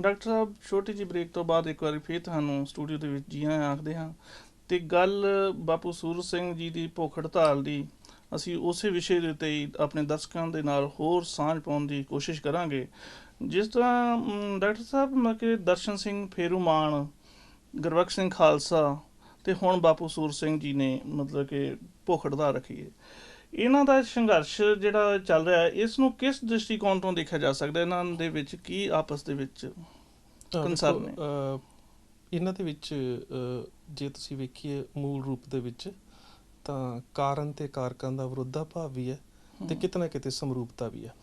Doctor ਸਾਹਿਬ, ਛੋਟੀ ਜਿਹੀ break ਤੋਂ ਬਾਅਦ ਇੱਕ ਵਾਰੀ ਫੇਰ ਤੁਹਾਨੂੰ ਸਟੂਡੀਓ ਦੇ ਵਿੱਚ ਜੀ ਆਇਆਂ ਆਖਦੇ ਹਾਂ। ਤੇ ਗੱਲ ਬਾਪੂ ਸੂਰ ਸਿੰਘ ਜੀ ਦੀ ਭੁੱਖ ਹੜਤਾਲ ਦੀ, ਅਸੀਂ ਉਸੇ ਵਿਸ਼ੇ ਦੇ ਉੱਤੇ ਹੀ ਆਪਣੇ ਦਰਸ਼ਕਾਂ ਦੇ ਨਾਲ ਹੋਰ ਸਾਂਝ ਪਾਉਣ ਦੀ ਕੋਸ਼ਿਸ਼ ਕਰਾਂਗੇ। ਜਿਸ ਤਰ੍ਹਾਂ ਡਾਕਟਰ ਸਾਹਿਬ ਮਤਲਬ ਕਿ ਦਰਸ਼ਨ ਸਿੰਘ ਫੇਰੂਮਾਨ, ਗੁਰਬਖਸ਼ ਸਿੰਘ ਖਾਲਸਾ ਤੇ ਹੁਣ ਬਾਪੂ ਸੂਰ ਸਿੰਘ ਜੀ ਨੇ ਮਤਲਬ ਕਿ ਭੁੱਖ ਹੜਤਾਲ ਰੱਖੀ ਹੈ। ਇਹਨਾਂ ਦਾ ਸੰਘਰਸ਼ ਜਿਹੜਾ ਚੱਲ ਰਿਹਾ ਹੈ ਇਸ ਨੂੰ ਕਿਸ ਦ੍ਰਿਸ਼ਟੀਕੋਣ ਤੋਂ ਦੇਖਿਆ ਜਾ ਸਕਦਾ ਇਹਨਾਂ ਦੇ ਵਿੱਚ ਕੀ ਆਪਸ ਦੇ ਵਿੱਚ ਦੇਖੋ, ਨੇ। ਇਹਨਾਂ ਦੇ ਵਿੱਚ ਜੇ ਤੁਸੀਂ ਵੇਖੀਏ ਮੂਲ ਰੂਪ ਦੇ ਵਿੱਚ ਤਾਂ ਕਾਰਨ ਤੇ ਕਾਰਕਾਂ ਦਾ ਵਿਰੋਧਾਭਾਵ ਵੀ ਹੈ ਤੇ ਕਿਤੇ ਨਾ ਕਿਤੇ ਸਮਰੂਪਤਾ ਵੀ ਹੈ।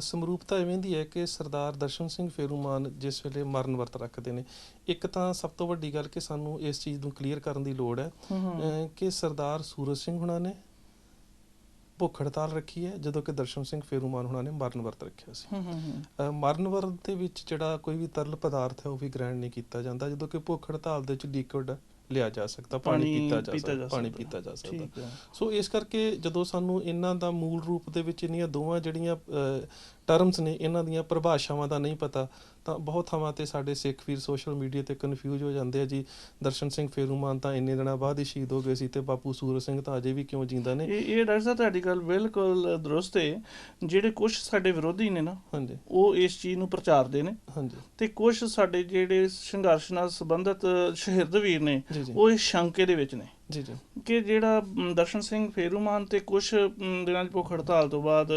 ਸਮਰੂਪਤਾ ਐਵੇਂ ਦੀ ਹੈ ਕਿ ਸਰਦਾਰ ਦਰਸ਼ਨ ਸਿੰਘ ਫੇਰੂਮਾਨ ਜਿਸ ਵੇਲੇ ਮਰਨ ਵਰਤ ਰੱਖਦੇ ਨੇ ਇੱਕ ਤਾਂ ਸਭ ਤੋਂ ਵੱਡੀ ਗੱਲ ਕਿ ਸਾਨੂੰ ਇਸ ਚੀਜ਼ ਨੂੰ ਕਲੀਅਰ ਕਰਨ ਦੀ ਲੋੜ ਹੈ ਕਿ ਸਰਦਾਰ ਸੂਰਜ ਸਿੰਘ ਹੁਣਾਂ ਨੇ ਭੁੱਖ ਹੜਤਾਲ ਰੱਖੀ ਹੈ ਜਦੋਂ ਕਿ ਦਰਸ਼ਨ ਸਿੰਘ ਫੇਰੂਮਾਨ ਹੁਣਾਂ ਨੇ ਮਰਨ ਵਰਤ ਰੱਖਿਆ ਸੀ। ਅ, ਮਰਨ ਵਰਤ ਦੇ ਵਿੱਚ ਜਿਹੜਾ ਕੋਈ ਵੀ ਤਰਲ ਪਦਾਰਥ ਹੈ ਉਹ ਵੀ ਗ੍ਰਹਿਣ ਨਹੀਂ ਕੀਤਾ ਜਾਂਦਾ ਜਦੋਂ ਕਿ ਭੁੱਖ ਹੜਤਾਲ ਦੇ ਵਿੱਚ ਲਿਕਵਿਡ ਲਿਆ ਜਾ ਸਕਦਾ ਪਾਣੀ ਪਾਣੀ ਪੀਤਾ ਜਾ ਪੀਤਾ ਜਾ ਸਕਦਾ ਪਾਣੀ ਸਕਦਾ। ਪੀਤਾ ਜਾ ਸਕਦਾ। ਠੀਕ ਹੈ। ਸੋ ਇਸ ਕਰਕੇ ਜਦੋਂ ਸਾਨੂੰ ਇਹਨਾਂ ਦਾ ਮੂਲ ਰੂਪ ਦੇ ਵਿੱਚ ਇੰਨੀਆਂ ਦੋਵਾਂ ਜਿਹੜੀਆਂ ਟਰਮਸ ਨੇ ਇਹਨਾਂ ਦੀਆਂ ਪਰਿਭਾਸ਼ਾਵਾਂ ਦਾ ਨਹੀਂ ਪਤਾ ਤਾਂ ਬਹੁਤ ਥਾਵਾਂ ਤੇ ਸਾਡੇ ਸਿੱਖ ਵੀਰ ਸੋਸ਼ਲ ਮੀਡੀਆ ਤੇ ਕਨਫਿਊਜ਼ ਹੋ ਜਾਂਦੇ ਆ ਜੀ। ਦਰਸ਼ਨ ਸਿੰਘ ਫੇਰੂਮਾਨ ਤਾਂ ਇੰਨੇ ਦਿਨਾਂ ਬਾਅਦ ਹੀ ਸ਼ਹੀਦ ਹੋ ਗਏ ਸੀ ਤੇ ਬਾਪੂ ਸੂਰਜ ਸਿੰਘ ਤਾਂ ਅਜੇ ਵੀ ਕਿਉਂ ਜਿੰਦਾ ਨੇ? ਇਹ ਇਹ ਡਾਕਟਰ ਸਾਹਿਬ ਤੁਹਾਡੀ ਗੱਲ ਬਿਲਕੁਲ ਦਰੁਸਤ ਹੈ ਜਿਹੜੇ ਕੁਝ ਸਾਡੇ ਵਿਰੋਧੀ ਨੇ ਨਾ ਹਾਂਜੀ। ਉਹ ਇਸ ਚੀਜ਼ ਨੂੰ ਪ੍ਰਚਾਰਦੇ ਨੇ। ਹਾਂਜੀ। ਤੇ ਕੁਝ ਸਾਡੇ ਜਿਹੜੇ ਸੰਘਰਸ਼ ਨਾਲ ਸੰਬੰਧਿਤ ਸ਼ਹੀਦ ਵੀਰ ਨੇ ਉਹ ਇਸ ਸ਼ੰਕੇ ਦੇ ਵਿੱਚ ਨੇ। ਜੀ ਜੀ। ਕਿ ਜਿਹੜਾ ਦਰਸ਼ਨ ਸਿੰਘ ਫੇਰੂਮਾਨ ਤੇ ਕੁਝ ਦਿਨਾਂ ਦੀ ਭੁੱਖ ਹੜਤਾਲ ਤੋਂ ਬਾਅਦ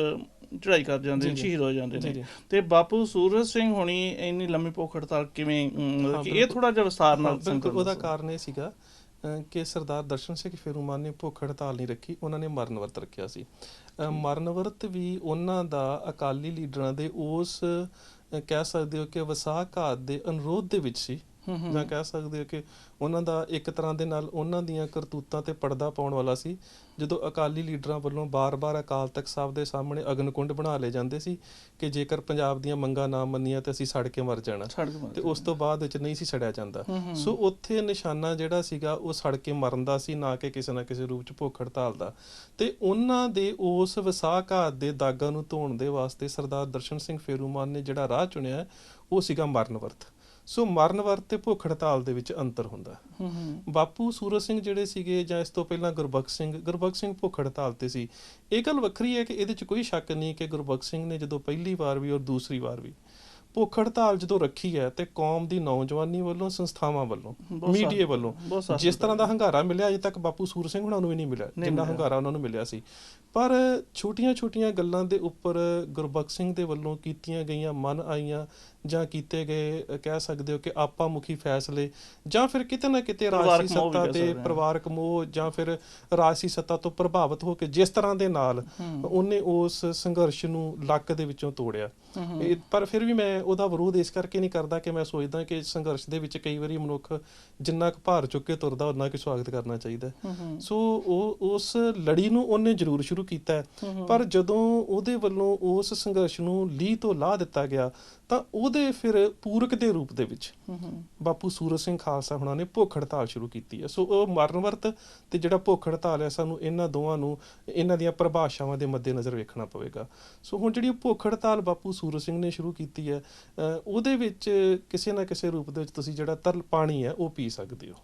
ਚੜ੍ਹਾਈ ਕਰ ਜਾਂਦੇ ਨੇ। ਸ਼ਹੀਦ ਹੋ ਜਾਂਦੇ ਨੇ ਤੇ ਬਾਪੂ ਸੂਰਜ ਸਿੰਘ ਹੁਣੀ ਇੰਨੀ ਲੰਮੀ ਭੁੱਖ ਹੜਤਾਲ ਕਿਵੇਂ ਕਿ ਇਹ। ਥੋੜਾ ਜਿਹਾ ਵਿਸਤਾਰ ਨਾਲ ਬਿਲਕੁਲ ਉਹਦਾ। ਕਾਰਨ ਇਹ ਸੀਗਾ ਕਿ ਸਰਦਾਰ ਦਰਸ਼ਨ ਸਿੰਘ ਫੇਰੂਮਾਨ ਨੇ ਭੁੱਖ ਹੜਤਾਲ ਨਹੀਂ ਰੱਖੀ ਉਹਨਾਂ ਨੇ ਮਰਨ ਵਰਤ ਰੱਖਿਆ ਸੀ ਮਰਨ ਵਰਤ ਵੀ ਉਹਨਾਂ ਦਾ ਅਕਾਲੀ ਲੀਡਰਾਂ ਦੇ ਉਸ ਕਹਿ ਸਕਦੇ ਹੋ ਕਿ ਵਸਾਘਾਤ ਦੇ ਅਨੁਰੋਧ ਦੇ ਵਿੱਚ ਸੀ ਜਾਂ ਕਹਿ ਸਕਦੇ ਹੋ ਕਿ ਉਹਨਾਂ ਦਾ ਇੱਕ ਤਰ੍ਹਾਂ ਦੇ ਨਾਲ ਉਹਨਾਂ ਦੀਆਂ ਕਰਤੂਤਾਂ ਤੇ ਪਰਦਾ ਪਾਉਣ ਵਾਲਾ ਸੀ ਜਦੋਂ ਅਕਾਲੀ ਲੀਡਰਾਂ ਵੱਲੋਂ ਬਾਰ-ਬਾਰ ਅਕਾਲ ਤਖਤ ਸਾਹਿਬ ਦੇ ਸਾਹਮਣੇ ਅਗਨਕੁੰਡ ਬਣਾ ਲਏ ਜਾਂਦੇ ਸੀ ਕਿ ਜੇਕਰ ਪੰਜਾਬ ਦੀਆਂ ਮੰਗਾਂ ਨਾ ਮੰਨੀਆਂ ਤੇ ਅਸੀਂ ਸੜ ਕੇ ਮਰ ਜਾਣਾ। ਤੇ ਉਸ ਤੋਂ ਬਾਅਦ ਵਿੱਚ ਨਹੀਂ ਸੀ ਛੜਿਆ ਜਾਂਦਾ। ਸੋ ਉੱਥੇ ਨਿਸ਼ਾਨਾ ਜਿਹੜਾ ਸੀਗਾ ਉਹ ਸੜ ਕੇ ਮਰਨ ਦਾ ਸੀ ਨਾ ਕਿ ਕਿਸੇ ਨਾ ਕਿਸੇ ਰੂਪ ਚ ਭੁੱਖ ਹੜਤਾਲ ਦਾ। ਤੇ ਉਹਨਾਂ ਦੇ ਉਸ ਵਿਸਾਘਾਤ ਦੇ ਦਾਗਾਂ ਨੂੰ ਧੋਣ ਦੇ ਵਾਸਤੇ ਸਰਦਾਰ ਦਰਸ਼ਨ ਸਿੰਘ ਫੇਰੂਮਾਨ ਨੇ ਜਿਹੜਾ ਰਾਹ ਚੁਣਿਆ ਉਹ ਸੀਗਾ ਮਰਨ ਵਰਤ। ਸੋ ਮਰਨ ਵਰਤ ਤੇ ਭੁੱਖ ਹੜਤਾਲ ਦੇ ਵਿੱਚ ਅੰਤਰ ਹੁੰਦਾ। ਬਾਪੂ ਸੂਰਜ ਸਿੰਘ ਜਿਹੜੇ ਸੀਗੇ ਜਾਂ ਇਸ ਤੋਂ ਪਹਿਲਾਂ ਗੁਰਬਖਸ਼ ਸਿੰਘ ਗੁਰਬਖਸ਼ ਸਿੰਘ ਭੁੱਖ ਹੜਤਾਲ ਤੇ ਸੀ। ਇਹ ਗੱਲ ਵੱਖਰੀ ਹੈ ਕਿ ਇਹਦੇ 'ਚ ਕੋਈ ਸ਼ੱਕ ਨਹੀਂ ਕਿ ਗੁਰਬਖਸ਼ ਸਿੰਘ ਨੇ ਜਦੋਂ ਪਹਿਲੀ ਵਾਰ ਵੀ ਔਰ ਦੂਸਰੀ ਵਾਰ ਵੀ ਭੁੱਖ ਹੜਤਾਲ ਜਦੋਂ ਰੱਖੀ ਹੈ ਤੇ ਕੌਮ ਦੀ ਨੌਜਵਾਨੀ ਵੱਲੋਂ ਸੰਸਥਾਵਾਂ ਵੱਲੋਂ ਮੀਡੀਆ ਵੱਲੋਂ ਜਿਸ ਤਰ੍ਹਾਂ ਦਾ ਹੰਗਾਰਾ ਮਿਲਿਆ ਅਜੇ ਤੱਕ ਬਾਪੂ ਸੂਰ ਸਿੰਘ ਹੁਣਾਂ ਨੂੰ ਵੀ ਨਹੀਂ ਮਿਲਿਆ ਜਿੰਨਾ। ਹੰਗਾਰਾ ਉਹਨਾਂ ਨੂੰ ਮਿਲਿਆ ਸੀ। ਪਰ ਛੋਟੀਆਂ-ਛੋਟੀਆਂ ਗੱਲਾਂ ਦੇ ਉੱਪਰ ਗੁਰਬਖਸ਼ ਸਿੰਘ ਦੇ ਵੱਲੋਂ ਕੀਤੀਆਂ ਗਈਆਂ ਮਨ ਆਈਆਂ ਜਾਂ ਕੀਤੇ ਗਏ ਕਹਿ ਸਕਦੇ ਹੋ ਕਿ ਆਪਾ ਮੁਖੀ ਫੈਸਲੇ ਜਾਂ ਫਿਰ ਕਿਤੇ ਨਾ ਕਿਤੇ ਰਾਜਸੀ ਸੱਤਾ ਤੇ। ਪਰਿਵਾਰਕ ਮੋਹ ਜਾਂ ਫਿਰ ਰਾਜਸੀ ਸੱਤਾ ਤੋਂ ਪ੍ਰਭਾਵਿਤ ਹੋ ਕੇ ਜਿਸ ਤਰ੍ਹਾਂ ਦੇ ਨਾਲ ਉਹਨੇ ਉਸ ਸੰਘਰਸ਼ ਨੂੰ ਲੱਕ ਦੇ ਵਿੱਚੋਂ ਤੋੜਿਆ। ਪਰ ਫਿਰ ਵੀ ਮੈਂ ਉਹਦਾ ਵਿਰੋਧ ਇਸ ਕਰਕੇ ਨਹੀਂ ਕਰਦਾ ਕਿ ਮੈਂ ਸੋਚਦਾ ਕਿ ਸੰਘਰਸ਼ ਦੇ ਵਿੱਚ ਕਈ ਵਾਰੀ ਮਨੁੱਖ ਜਿੰਨਾ ਕੁ ਭਾਰ ਚੁੱਕ ਕੇ ਤੁਰਦਾ ਉਹਨਾਂ ਕਿ ਸਵਾਗਤ ਕਰਨਾ ਚਾਹੀਦਾ। ਸੋ ਉਹ ਉਸ ਲੜੀ ਨੂੰ ਉਹਨੇ ਜ਼ਰੂਰ ਸ਼ੁਰੂ ਕੀਤਾ। ਪਰ ਜਦੋਂ ਉਹਦੇ ਵੱਲੋਂ ਉਸ ਸੰਘਰਸ਼ ਨੂੰ ਲੀਹ ਤੋਂ ਲਾਹ ਦਿੱਤਾ ਗਿਆ ਤਾਂ ਉਹਦੇ ਫਿਰ ਪੂਰਕ ਦੇ ਰੂਪ ਦੇ ਵਿੱਚ ਬਾਪੂ ਸੂਰਜ ਸਿੰਘ ਖਾਲਸਾ ਹੁਣਾਂ ਨੇ ਭੁੱਖ ਹੜਤਾਲ ਸ਼ੁਰੂ ਕੀਤੀ ਹੈ। ਸੋ ਉਹ ਮਰਨ ਵਰਤ ਤੇ ਜਿਹੜਾ ਭੁੱਖ ਹੜਤਾਲ ਹੈ ਸਾਨੂੰ ਇਹਨਾਂ ਦੋਵਾਂ ਨੂੰ ਇਹਨਾਂ ਦੀਆਂ ਪ੍ਰਭਾਸ਼ਾਵਾਂ ਦੇ ਮੱਦੇਨਜ਼ਰ ਵੇਖਣਾ ਪਵੇਗਾ। ਸੋ ਹੁਣ ਜਿਹੜੀ ਭੁੱਖ ਹੜਤਾਲ ਬਾਪੂ ਸੂਰਜ ਸਿੰਘ ਨੇ ਸ਼ੁਰੂ ਕੀਤੀ ਹੈ ਉਹਦੇ ਵਿੱਚ ਕਿਸੇ ਨਾ ਕਿਸੇ ਰੂਪ ਦੇ ਵਿੱਚ ਤੁਸੀਂ ਜਿਹੜਾ ਤਰਲ ਪਾਣੀ ਹੈ ਉਹ ਪੀ ਸਕਦੇ ਹੋ।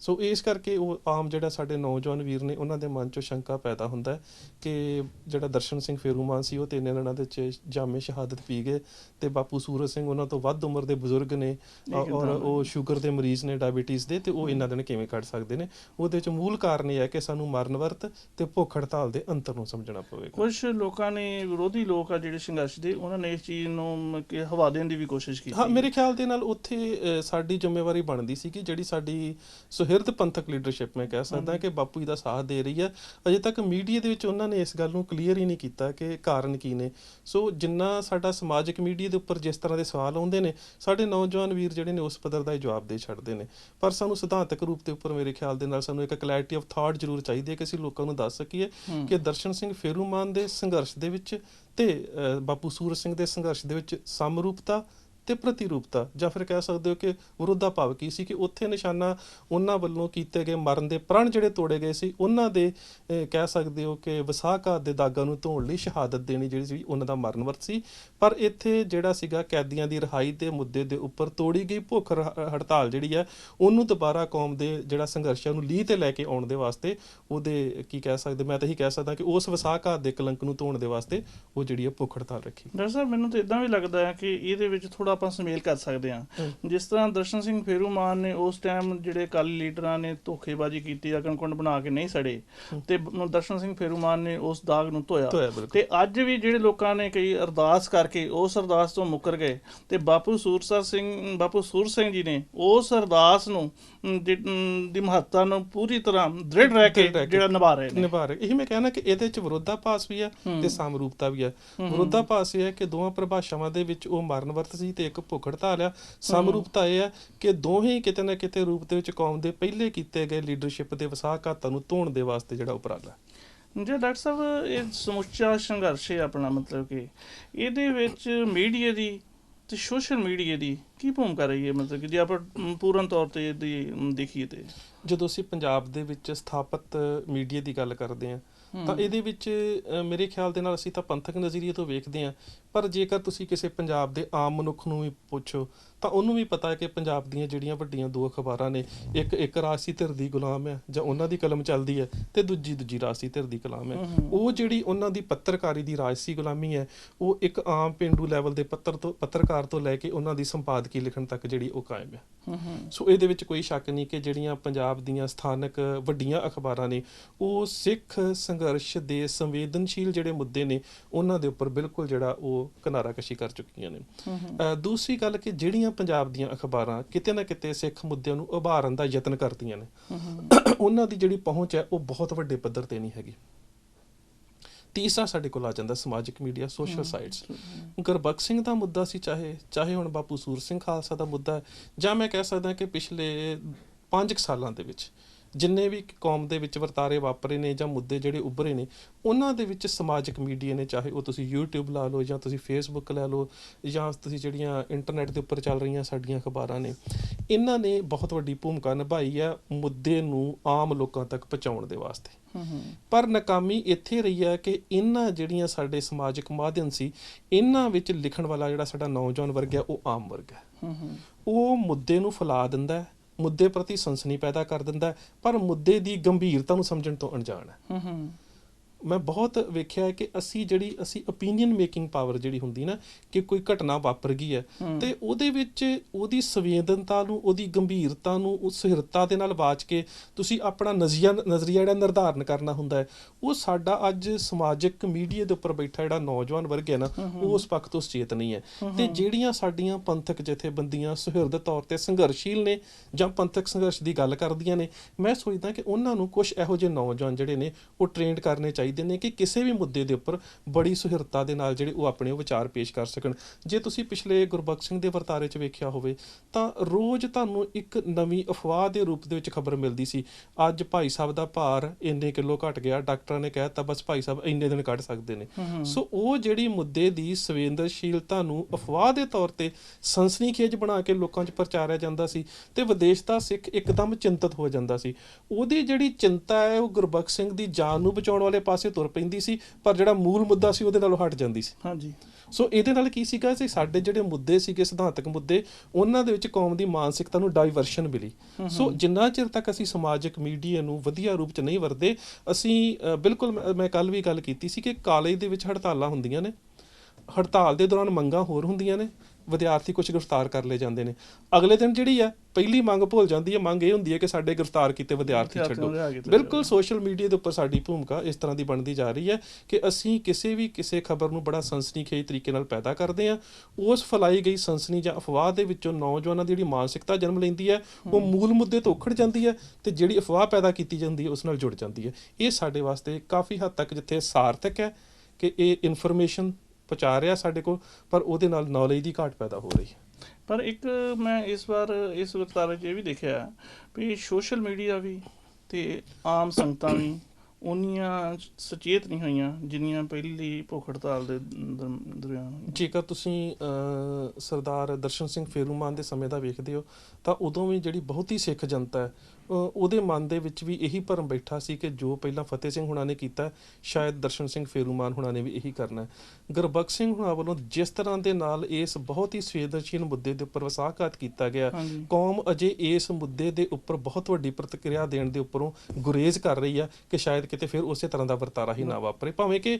ਸੋ ਇਸ ਕਰਕੇ ਉਹ ਆਮ ਜਿਹੜਾ ਸਾਡੇ ਨੌਜਵਾਨ ਵੀਰ ਨੇ ਉਹਨਾਂ ਦੇ ਮਨ 'ਚੋਂ ਸ਼ੰਕਾ ਪੈਦਾ ਹੁੰਦਾ ਹੈ ਕਿ ਜਿਹੜਾ ਦਰਸ਼ਨ ਸਿੰਘ ਫੇਰੂਮਾਨ ਸੀ ਉਹ ਤਿੰਨ ਦਿਨਾਂ ਦੇ ਜਾਮੇ ਸ਼ਹਾਦਤ ਪੀ ਗਏ ਤੇ ਬਾਪੂ ਸੂਰਜ ਸਿੰਘ ਉਹਨਾਂ ਤੋਂ ਵੱਧ ਉਮਰ ਦੇ ਬਜ਼ੁਰਗ ਨੇ ਔਰ ਉਹ ਸ਼ੂਗਰ ਦੇ ਮਰੀਜ਼ ਨੇ ਡਾਇਬੀਟੀਜ਼ ਦੇ ਤੇ ਉਹ ਇਹਨਾਂ ਦਿਨ ਕਿਵੇਂ ਕੱਢ ਸਕਦੇ ਨੇ? ਉਹਦੇ 'ਚ ਮੂਲ ਕਾਰਨ ਇਹ ਹੈ ਕਿ ਸਾਨੂੰ ਮਰਨ ਵਰਤ ਤੇ ਭੁੱਖ ਹੜਤਾਲ ਦੇ ਅੰਤਰ ਨੂੰ ਸਮਝਣਾ ਪਵੇਗਾ। ਕੁਝ ਲੋਕਾਂ ਨੇ ਵਿਰੋਧੀ ਲੋਕ ਆ ਜਿਹੜੇ ਸੰਘਰਸ਼ ਦੇ ਉਹਨਾਂ ਨੇ ਇਸ ਚੀਜ਼ ਨੂੰ ਕਿ ਹਵਾ ਦੇਣ ਦੀ ਵੀ ਕੋਸ਼ਿਸ਼ ਕੀਤੀ। ਹਾਂ ਮੇਰੇ ਖਿਆਲ ਦੇ ਨਾਲ ਉੱਥੇ ਸਾਡੀ ਜ਼ਿੰਮੇਵਾਰੀ ਬਣਦੀ ਸੀ ਕਿ ਜਿਹੜੀ ਸਾਡੀ ਸੁਹਿਰਦ ਪੰਥਕ ਲੀਡਰਸ਼ਿਪ ਮੈਂ ਕਹਿ ਸਕਦਾ ਕਿ ਬਾਪੂ ਜੀ ਦਾ ਸਾਥ ਦੇ ਰਹੀ ਹੈ। ਅਜੇ ਤੱਕ ਮੀਡੀਆ ਦੇ ਵਿੱਚ ਉਹਨਾਂ ਨੇ ਇਸ ਗੱਲ ਨੂੰ ਕਲੀਅਰ ਹੀ ਨਹੀਂ ਕੀਤਾ ਕਿ ਕਾਰਨ ਕੀ ਨੇ। ਸੋ ਜਿੰਨਾ ਸਾਡਾ ਸਮਾਜਿਕ ਮੀਡੀਆ ਦੇ ਉੱਪਰ ਜਿਸ ਤਰ੍ਹਾਂ ਦੇ ਸਵਾਲ ਆਉਂਦੇ ਨੇ ਸਾਡੇ ਨੌਜਵਾਨ ਵੀਰ ਜਿਹੜੇ ਨੇ ਉਸ ਪੱਧਰ ਦਾ ਜਵਾਬ ਦੇ ਛੱਡਦੇ ਨੇ। ਪਰ ਸਾਨੂੰ ਸਿਧਾਂਤਕ ਰੂਪ ਦੇ ਉੱਪਰ ਮੇਰੇ ਖਿਆਲ ਦੇ ਨਾਲ ਸਾਨੂੰ ਇੱਕ ਕਲੈਰਿਟੀ ਆਫ ਥਾਟ ਜ਼ਰੂਰ ਚਾਹੀਦੀ ਹੈ ਕਿ ਅਸੀਂ ਲੋਕਾਂ ਨੂੰ ਦੱਸ ਸਕੀਏ। ਕਿ ਦਰਸ਼ਨ ਸਿੰਘ ਫੇਰੂਮਾਨ ਦੇ ਸੰਘਰਸ਼ ਦੇ ਵਿੱਚ ਤੇ ਬਾਪੂ ਸੂਰਜ ਸਿੰਘ ਦੇ ਸੰਘਰਸ਼ ਦੇ ਵਿੱਚ ਸਮਰੂਪਤਾ ਤੇ ਪ੍ਰਤੀਰੂਪਤਾ ਜਾਂ ਫਿਰ ਕਹਿ ਸਕਦੇ ਹੋ ਕਿ ਵਿਰੋਧਾ ਭਾਵ ਕੀ ਸੀ ਕਿ ਉੱਥੇ ਨਿਸ਼ਾਨਾ ਉਹਨਾਂ ਵੱਲੋਂ ਕੀਤੇ ਗਏ ਮਰਨ ਦੇ ਪ੍ਰਣ ਜਿਹੜੇ ਤੋੜੇ ਗਏ ਸੀ, ਉਹਨਾਂ ਦੇ ਕਹਿ ਸਕਦੇ ਹੋ ਕਿ ਵਿਸਾਖਾ ਦੇ ਦਾਗਾਂ ਨੂੰ ਧੋਣ ਲਈ ਸ਼ਹਾਦਤ ਦੇਣੀ ਜਿਹੜੀ ਸੀ, ਉਹਨਾਂ ਦਾ ਮਰਨ ਵਰਤ ਸੀ। ਪਰ ਇੱਥੇ ਜਿਹੜਾ ਸੀਗਾ ਕੈਦੀਆਂ ਦੀ ਰਿਹਾਈ ਦੇ ਮੁੱਦੇ ਦੇ ਉੱਪਰ ਤੋੜੀ ਗਈ ਭੁੱਖ ਹੜਤਾਲ ਜਿਹੜੀ ਹੈ ਉਹਨੂੰ ਦੁਬਾਰਾ ਕੌਮ ਦੇ ਜਿਹੜਾ ਸੰਘਰਸ਼ਾਂ ਨੂੰ ਲੀਹ ਤੇ ਲੈ ਕੇ ਆਉਣ ਦੇ ਵਾਸਤੇ ਉਹਦੇ, ਕੀ ਕਹਿ ਸਕਦੇ, ਮੈਂ ਤਾਂ ਇਹੀ ਕਹਿ ਸਕਦਾ ਕਿ ਉਸ ਵਿਸਾਖਾ ਦੇ ਕਲੰਕ ਨੂੰ ਧੋਣ ਦੇ ਵਾਸਤੇ ਉਹ ਜਿਹੜੀ ਹੈ ਭੁੱਖ ਹੜਤਾਲ ਰੱਖੀ। ਡਾਕਟਰ ਸਾਹਿਬ, ਮੈਨੂੰ ਤਾਂ ਇਦਾਂ ਵੀ ਲੱਗਦਾ ਹੈ ਕਿ ਇਹਦੇ ਵਿੱਚ ਥੋੜਾ ਆਪਾਂ ਸੁਮੇਲ ਕਰ ਸਕਦੇ ਹਾਂ। ਹਮ। ਜਿਸ ਤਰ੍ਹਾਂ ਦਰਸ਼ਨ ਸਿੰਘ ਫੇਰੂਮਾਨ ਨੇ ਉਸ ਟਾਈਮ ਜਿਹੜੇ ਅਕਾਲੀ ਲੀਡਰਾਂ ਨੇ ਧੋਖੇਬਾਜ਼ੀ ਕੀਤੀ ਅਕਨਕੁੰਡ ਬਣਾ ਕੇ ਨਹੀਂ ਸੜੇ ਤੇ ਦਰਸ਼ਨ ਸਿੰਘ ਫੇਰੂਮਾਨ ਨੇ ਉਸ ਦਾਗ ਨੂੰ ਧੋਇਆ। ਤੇ ਅੱਜ ਵੀ ਜਿਹੜੇ ਲੋਕਾਂ ਨੇ ਕਈ ਅਰਦਾਸ ਕਰਕੇ ਉਸ ਅਰਦਾਸ ਤੋਂ ਮੁੱਕਰ ਗਏ ਤੇ ਬਾਪੂ ਸੂਰਸਰ ਸਿੰਘ ਬਾਪੂ ਸੂਰ ਸਿੰਘ ਜੀ ਨੇ ਉਸ ਅਰਦਾਸ ਨੂੰ ਦੀ ਮਹੱਤਤਾ ਨੂੰ ਪੂਰੀ ਤਰ੍ਹਾਂ ਦ੍ਰਿੜ ਰਹਿ ਕੇ ਜਿਹੜਾ ਨਿਭਾ ਰਹੇ ਨੇ। ਨਿਭਾ ਰਹੇ। ਇਹੀ ਮੈਂ ਕਹਿਣਾ ਕਿ ਇਹਦੇ ਚ ਵਿਰੋਧਾਭਾਸ ਵੀ ਹੂੰ। ਤੇ ਸਮਰੂਪਤਾ ਵੀ ਹੈ ਹੂੰ। ਵਿਰੋਧਾਭਾਸ ਇਹ ਹੈ ਕਿ ਦੋਵਾਂ ਪਰਿਭਾਸ਼ਾਵਾਂ ਦੇ ਵਿੱਚ ਉਹ ਮਰਨ ਵਰਤ ਸੀ ਤੇ ਇੱਕ ਭੁੱਖ ਹੜਤਾਲ ਆ ਸਮਰੂਪਤਾ ਇਹ ਹੈ ਕਿ ਦੋਹੇ ਕਿਤੇ ਨਾ ਕਿਤੇ ਰੂਪ ਦੇ ਵਿੱਚ ਕੌਮ ਦੇ ਪਹਿਲੇ ਕੀਤੇ ਗਏ ਲੀਡਰਸ਼ਿਪ ਦੇ ਵਿਸਾਖਾਤਾਂ ਨੂੰ ਧੋਣ ਦੇ ਵਾਸਤੇ ਜਿਹੜਾ ਉਪਰਾਲਾ। ਜੇ ਡਾਕਟਰ ਸਾਹਿਬ ਇਹ ਸਮੁੱਚਾ ਸੰਘਰਸ਼ ਹੈ ਆਪਣਾ ਮਤਲਬ ਕਿ ਇਹਦੇ ਵਿੱਚ ਮੀਡੀਆ ਦੀ ਤੇ ਸੋਸ਼ਲ ਮੀਡੀਆ ਦੀ ਕੀ ਭੂਮਿਕਾ ਰਹੀ ਹੈ? ਮਤਲਬ ਕਿ ਜੇ ਆਪਾਂ ਪੂਰਨ ਤੌਰ ਤੇ ਇਹਦੀ ਦੇਖੀਏ ਤੇ। ਜਦੋਂ ਅਸੀਂ ਪੰਜਾਬ ਦੇ ਵਿੱਚ ਸਥਾਪਿਤ ਮੀਡੀਆ ਦੀ ਗੱਲ ਕਰਦੇ ਹਾਂ ਤਾਂ ਇਹਦੇ ਵਿੱਚ ਮੇਰੇ ਖਿਆਲ ਦੇ ਨਾਲ ਅਸੀਂ ਤਾਂ ਪੰਥਕ ਨਜ਼ਰੀਏ ਤੋਂ ਵੇਖਦੇ ਹਾਂ ਪਰ ਜੇਕਰ ਤੁਸੀਂ ਕਿਸੇ ਪੰਜਾਬ ਦੇ ਆਮ ਮਨੁੱਖ ਨੂੰ ਵੀ ਪੁੱਛੋ ਤਾਂ ਉਹਨੂੰ ਵੀ ਪਤਾ ਹੈ ਕਿ ਪੰਜਾਬ ਦੀਆਂ ਜਿਹੜੀਆਂ ਵੱਡੀਆਂ ਦੋ ਅਖਬਾਰਾਂ ਨੇ ਇੱਕ ਇੱਕ ਰਾਜਸੀ ਧਿਰ ਦੀ ਗੁਲਾਮ ਹੈ ਜਾਂ ਉਹਨਾਂ ਦੀ ਕਲਮ ਚੱਲਦੀ ਹੈ ਤੇ ਦੂਜੀ ਦੂਜੀ ਰਾਜਸੀ ਧਿਰ ਦੀ ਕਲਮ ਹੈ। ਉਹ ਜਿਹੜੀ ਉਹਨਾਂ ਦੀ ਪੱਤਰਕਾਰੀ ਦੀ ਰਾਜਸੀ ਗੁਲਾਮੀ ਹੈ ਉਹ ਇੱਕ ਆਮ ਪਿੰਡੂ ਲੈਵਲ ਦੇ ਪੱਤਰ ਤੋਂ ਪੱਤਰਕਾਰ ਤੋਂ ਲੈ ਕੇ ਉਹਨਾਂ ਦੀ ਸੰਪਾਦਕੀ ਲਿਖਣ ਤੱਕ ਜਿਹੜੀ ਉਹ ਕਾਇਮ ਹੂੰ। ਸੋ ਇਹਦੇ ਵਿੱਚ ਕੋਈ ਸ਼ੱਕ ਨਹੀਂ ਕਿ ਜਿਹੜੀਆਂ ਪੰਜਾਬ ਦੀਆਂ ਸਥਾਨਕ ਵੱਡੀਆਂ ਅਖਬਾਰਾਂ ਨੇ ਉਹ ਸਿੱਖ ਸੰਘਰਸ਼ ਦੇ ਸੰਵੇਦਨਸ਼ੀਲ ਜਿਹੜੇ ਮੁੱਦੇ ਨੇ ਉਹਨਾਂ ਦੇ ਉੱਪਰ ਬਿਲਕੁਲ ਜਿਹੜਾ ਉਹ ਕਿਨਾਰਾ ਕਸ਼ੀ ਕਰ ਚੁੱਕੀਆਂ ਨੇ। ਦੂਸਰੀ ਗੱਲ ਕਿ ਜਿਹੜੀਆਂ ਪੰਜਾਬ ਦੀਆਂ ਅਖਬਾਰਾਂ ਕਿਤੇ ਨਾ ਕਿਤੇ ਸਿੱਖ ਮੁੱਦਿਆਂ ਨੂੰ ਉਭਾਰਨ ਦਾ ਯਤਨ ਕਰਦੀਆਂ ਨੇ। ਉਹਨਾਂ ਦੀ ਜਿਹੜੀ ਪਹੁੰਚ ਹੈ ਉਹ ਬਹੁਤ ਵੱਡੇ ਪੱਧਰ ਤੇ ਨਹੀਂ ਹੈਗੀ। ਤੀਸਰਾ ਸਾਡੇ ਕੋਲ ਆ ਜਾਂਦਾ ਸਮਾਜਿਕ media social sites. Gurbakhsh Singh ਦਾ ਮੁੱਦਾ ਸੀ ਚਾਹੇ ਚਾਹੇ ਹੁਣ ਬਾਪੂ ਸੂਰ ਸਿੰਘ ਖਾਲਸਾ ਦਾ ਮੁੱਦਾ ਜਾਂ ਮੈਂ ਕਹਿ ਸਕਦਾ ਕਿ ਪਿਛਲੇ 5 ਸਾਲਾਂ ਦੇ ਵਿੱਚ ਜਿੰਨੇ ਵੀ ਕੌਮ ਦੇ ਵਿੱਚ ਵਰਤਾਰੇ ਵਾਪਰੇ ਨੇ ਜਾਂ ਮੁੱਦੇ ਜਿਹੜੇ ਉੱਭਰੇ ਨੇ ਉਹਨਾਂ ਦੇ ਵਿੱਚ ਸਮਾਜਿਕ ਮੀਡੀਆ ਨੇ ਚਾਹੇ ਉਹ ਤੁਸੀਂ YouTube ਲਾ ਲਓ ਜਾਂ ਤੁਸੀਂ Facebook ਲੈ ਲਓ ਜਾਂ ਤੁਸੀਂ ਜਿਹੜੀਆਂ ਇੰਟਰਨੈਟ ਦੇ ਉੱਪਰ ਚੱਲ ਰਹੀਆਂ ਸਾਡੀਆਂ ਅਖਬਾਰਾਂ ਨੇ ਇਹਨਾਂ ਨੇ ਬਹੁਤ ਵੱਡੀ ਭੂਮਿਕਾ ਨਿਭਾਈ ਹੈ ਮੁੱਦੇ ਨੂੰ ਆਮ ਲੋਕਾਂ ਤੱਕ ਪਹੁੰਚਾਉਣ ਦੇ ਵਾਸਤੇ। ਪਰ ਨਾਕਾਮੀ ਇੱਥੇ ਰਹੀ ਹੈ ਕਿ ਇਹਨਾਂ ਜਿਹੜੀਆਂ ਸਾਡੇ ਸਮਾਜਿਕ ਮਾਧਿਅਮ ਸੀ ਇਹਨਾਂ ਵਿੱਚ ਲਿਖਣ ਵਾਲਾ ਜਿਹੜਾ ਸਾਡਾ ਨੌਜਵਾਨ ਵਰਗ ਹੈ ਉਹ ਆਮ ਵਰਗ ਹੂੰ। ਉਹ ਮੁੱਦੇ ਨੂੰ ਫੈਲਾ ਦਿੰਦਾ ਹੈ ਮੁੱਦੇ ਪ੍ਰਤੀ ਸਨਸਨੀ ਪੈਦਾ ਕਰ ਦਿੰਦਾ ਪਰ ਮੁੱਦੇ ਦੀ ਗੰਭੀਰਤਾ ਨੂੰ ਸਮਝਣ ਤੋਂ ਅਣਜਾਣ ਹੈ। ਮੈਂ ਬਹੁਤ ਵੇਖਿਆ ਹੈ ਕਿ ਅਸੀਂ ਜਿਹੜੀ ਅਸੀਂ opinion ਮੇਕਿੰਗ ਪਾਵਰ ਜਿਹੜੀ ਹੁੰਦੀ ਨਾ ਕਿ ਕੋਈ ਘਟਨਾ ਵਾਪਰ ਗਈ ਹੈ। ਤੇ ਉਹਦੇ ਵਿੱਚ ਉਹਦੀ ਸੰਵੇਦਨਤਾ ਨੂੰ ਉਹਦੀ ਗੰਭੀਰਤਾ ਨੂੰ ਉਸ ਸਹਿਰਤਾ ਦੇ ਨਾਲ ਬਾਚ ਕੇ ਤੁਸੀਂ ਆਪਣਾ ਨਜ਼ਰੀਆ ਨਜ਼ਰੀਆ ਜਿਹੜਾ ਨਿਰਧਾਰਨ ਕਰਨਾ ਹੁੰਦਾ ਹੈ ਉਹ ਸਾਡਾ ਅੱਜ ਸਮਾਜਿਕ ਮੀਡੀਆ ਦੇ ਉੱਪਰ ਬੈਠਾ ਜਿਹੜਾ ਨੌਜਵਾਨ ਵਰਗ ਹੈ ਨਾ ਉਹ ਉਸ ਪੱਖ ਤੋਂ ਸੁਚੇਤ ਨਹੀਂ ਹੈ। ਤੇ ਜਿਹੜੀਆਂ ਸਾਡੀਆਂ ਪੰਥਕ ਜਥੇਬੰਦੀਆਂ ਸੁਹਿਰਦ ਤੌਰ ਤੇ ਸੰਘਰਸ਼ੀਲ ਨੇ ਜਾਂ ਪੰਥਕ ਸੰਘਰਸ਼ ਦੀ ਗੱਲ ਕਰਦੀਆਂ ਨੇ ਮੈਂ ਸੋਚਦਾ ਕਿ ਉਹਨਾਂ ਨੂੰ ਕੁਝ ਇਹੋ ਜਿਹੇ ਨੌਜਵਾਨ ਜਿਹੜੇ ਨੇ ਉਹ ਟ੍ਰੇਨਡ ਕਰਨੇ ਚਾਹੀਦੇ ਨੇ ਕਿ ਕਿਸੇ ਵੀ ਮੁੱਦੇ ਦੇ ਉੱਪਰ ਬੜੀ ਸੁਹਿਰਤਾ ਦੇ ਨਾਲ ਜਿਹੜੇ ਉਹ ਆਪਣੇ ਵਿਚਾਰ ਪੇਸ਼ ਕਰ ਸਕਣ। ਜੇ ਤੁਸੀਂ ਪਿਛਲੇ ਗੁਰਬਖਸ਼ ਸਿੰਘ ਦੇ ਵਰਤਾਰੇ 'ਚ ਵੇਖਿਆ ਹੋਵੇ ਤਾਂ ਰੋਜ਼ ਤੁਹਾਨੂੰ ਇੱਕ ਨਵੀਂ ਅਫਵਾਹ ਦੇ ਰੂਪ ਦੇ ਵਿੱਚ ਖਬਰ ਮਿਲਦੀ ਸੀ। ਅੱਜ ਭਾਈ ਸਾਹਿਬ ਦਾ ਭਾਰ ਇੰਨੇ ਕਿਲੋ ਘਟ ਗਿਆ ਡਾਕਟਰਾਂ ਨੇ ਕਹਿਤਾ ਬਸ ਭਾਈ ਸਾਹਿਬ ਇੰਨੇ ਦਿਨ ਕੱਢ ਸਕਦੇ ਨੇ। ਸੋ ਉਹ ਜਿਹੜੀ ਮੁੱਦੇ ਦੀ ਸੰਵੇਦਨਸ਼ੀਲਤਾ ਨੂੰ ਅਫਵਾਹ ਦੇ ਤੌਰ ਤੇ ਸਨਸਨੀਖੇਜ ਬਣਾ ਕੇ ਲੋਕਾਂ 'ਚ ਪ੍ਰਚਾਰਿਆ ਜਾਂਦਾ ਸੀ ਤੇ ਵਿਦੇਸ਼ ਦਾ ਸਿੱਖ ਇੱਕਦਮ ਚਿੰਤਤ ਹੋ ਜਾਂਦਾ ਸੀ ਉਹਦੀ ਜਿਹੜੀ ਚਿੰਤਾ ਹੈ ਉਹ ਗੁਰਬਖਸ਼ ਸਿੰਘ ਦੀ ਜਾਨ ਨੂੰ ਬਚਾਉਣ ਵਾਲੇ ਪਾਸੇ ਤੁਰ ਪੈਂਦੀ ਸੀ ਪਰ ਜਿਹੜਾ ਮੂਲ ਮੁੱਦਾ ਸੀ ਉਹਦੇ ਨਾਲੋਂ ਹਟ ਜਾਂਦੀ ਸੀ। ਹਾਂਜੀ। ਸੋ ਇਹਦੇ ਨਾਲ ਕੀ ਸੀਗਾ ਸੀ ਸਾਡੇ ਜਿਹੜੇ ਮੁੱਦੇ ਸੀਗੇ ਸਿਧਾਂਤਕ ਮੁੱਦੇ ਉਹਨਾਂ ਦੇ ਵਿੱਚ ਕੌਮ ਦੀ ਮਾਨਸਿਕਤਾ ਨੂੰ ਡਾਈਵਰਸ਼ਨ ਮਿਲੀ। ਸੋ ਜਿੰਨਾ ਚਿਰ ਤੱਕ ਅਸੀਂ ਸਮਾਜਿਕ ਮੀਡੀਆ ਨੂੰ ਵਧੀਆ ਰੂਪ ਚ ਨਹੀਂ ਵਰਦੇ ਅਸੀਂ ਬਿਲਕੁਲ ਮੈਂ ਕੱਲ ਵੀ ਗੱਲ ਕੀਤੀ ਸੀ ਕਿ ਕਾਲਜ ਦੇ ਵਿੱਚ ਹੜਤਾਲਾਂ ਹੁੰਦੀਆਂ ਨੇ। ਹੜਤਾਲ ਦੇ ਦੌਰਾਨ ਮੰਗਾਂ ਹੋਰ ਹੁੰਦੀਆਂ ਨੇ। ਵਿਦਿਆਰਥੀ ਕੁਝ ਗ੍ਰਿਫਤਾਰ ਕਰ ਲਏ ਜਾਂਦੇ ਨੇ। ਅਗਲੇ ਦਿਨ ਜਿਹੜੀ ਆ ਪਹਿਲੀ ਮੰਗ ਭੁੱਲ ਜਾਂਦੀ ਹੈ ਮੰਗ ਇਹ ਹੁੰਦੀ ਹੈ ਕਿ ਸਾਡੇ ਗ੍ਰਿਫਤਾਰ ਕੀਤੇ ਵਿਦਿਆਰਥੀ ਛੱਡੋ। ਬਿਲਕੁਲ ਸੋਸ਼ਲ ਮੀਡੀਆ ਦੇ ਉੱਪਰ ਸਾਡੀ ਭੂਮਿਕਾ ਇਸ ਤਰ੍ਹਾਂ ਦੀ ਬਣਦੀ ਜਾ ਰਹੀ ਹੈ ਕਿ ਅਸੀਂ ਕਿਸੇ ਵੀ ਕਿਸੇ ਖਬਰ ਨੂੰ ਬੜਾ ਸਨਸਨੀਖੇਜ ਤਰੀਕੇ ਨਾਲ ਪੈਦਾ ਕਰਦੇ ਹਾਂ ਉਸ ਫੈਲਾਈ ਗਈ ਸਨਸਨੀ ਜਾਂ ਅਫਵਾਹ ਦੇ ਵਿੱਚੋਂ ਨੌਜਵਾਨਾਂ ਦੀ ਜਿਹੜੀ ਮਾਨਸਿਕਤਾ ਜਨਮ ਲੈਂਦੀ ਹੈ ਉਹ ਮੂਲ ਮੁੱਦੇ ਤੋਂ ਉਖੜ ਜਾਂਦੀ ਹੈ ਤੇ ਜਿਹੜੀ ਅਫਵਾਹ ਪੈਦਾ ਕੀਤੀ ਜਾਂਦੀ ਹੈ ਉਸ ਨਾਲ ਜੁੜ ਜਾਂਦੀ ਹੈ ਇਹ ਸਾਡੇ ਵਾਸਤੇ ਕਾਫੀ ਹੱਦ ਤੱਕ ਜਿੱਥੇ ਸਾਰਥਕ ਹੈ ਕਿ ਇਹ ਇਨਫੋਰਮੇਸ਼ਨ ਪਹੁੰਚਾ ਰਿਹਾ ਸਾਡੇ ਕੋਲ ਪਰ ਉਹਦੇ ਨਾਲ ਨੌਲੇਜ ਦੀ ਘਾਟ ਪੈਦਾ ਹੋ ਰਹੀ ਹੈ। ਪਰ ਇੱਕ ਮੈਂ ਇਸ ਵਾਰ ਇਸ ਵਰਤਾਰੇ 'ਚ ਇਹ ਵੀ ਦੇਖਿਆ ਵੀ ਸੋਸ਼ਲ ਮੀਡੀਆ ਵੀ ਤੇ ਆਮ ਸੰਗਤਾਂ ਵੀ ਉਨੀਆਂ ਸੁਚੇਤ ਨਹੀਂ ਹੋਈਆਂ ਜਿੰਨੀਆਂ ਪਹਿਲੀ ਭੁੱਖ ਹੜਤਾਲ ਦੇ ਦਰ- ਦਰਮਿਆਨ ਜੇਕਰ ਤੁਸੀਂ ਸਰਦਾਰ ਦਰਸ਼ਨ ਸਿੰਘ ਫੇਰੂਮਾਨ ਦੇ ਸਮੇਂ ਦਾ ਵੇਖਦੇ ਹੋ ਤਾਂ ਉਦੋਂ ਵੀ ਜਿਹੜੀ ਬਹੁਤੀ ਸਿੱਖ ਜਨਤਾ ਹੈ ਉਹਦੇ ਮਨ ਦੇ ਵਿੱਚ ਵੀ ਇਹੀ ਭਰਮ ਬੈਠਾ ਸੀ ਕਿ ਜੋ ਪਹਿਲਾਂ ਫਤਿਹ ਸਿੰਘ ਹੁਣਾਂ ਨੇ ਕੀਤਾ ਸ਼ਾਇਦ ਦਰਸ਼ਨ ਸਿੰਘ ਫੇਰੂਮਾਨ ਹੁਣਾਂ ਨੇ ਵੀ ਇਹੀ ਕਰਨਾ ਹੈ। ਗੁਰਬਖਸ਼ ਸਿੰਘ ਹੁਣਾਂ ਵੱਲੋਂ ਜਿਸ ਤਰ੍ਹਾਂ ਦੇ ਨਾਲ ਇਸ ਬਹੁਤ ਹੀ ਸੰਵੇਦਨਸ਼ੀਲ ਮੁੱਦੇ ਦੇ ਉੱਪਰ ਵਸਾਹਘਾਤ ਕੀਤਾ ਗਿਆ ਕੌਮ ਅਜੇ ਇਸ ਮੁੱਦੇ ਦੇ ਉੱਪਰ ਬਹੁਤ ਵੱਡੀ ਪ੍ਰਤੀਕਿਰਿਆ ਦੇਣ ਦੇ ਉੱਪਰੋਂ ਗੁਰੇਜ਼ ਕਰ ਰਹੀ ਆ ਕਿ ਸ਼ਾਇਦ ਕਿਤੇ ਫਿਰ ਉਸੇ ਤਰ੍ਹਾਂ ਦਾ ਵਰਤਾਰਾ ਹੀ ਨਾ ਵਾਪਰੇ। ਭਾਵੇਂ ਕਿ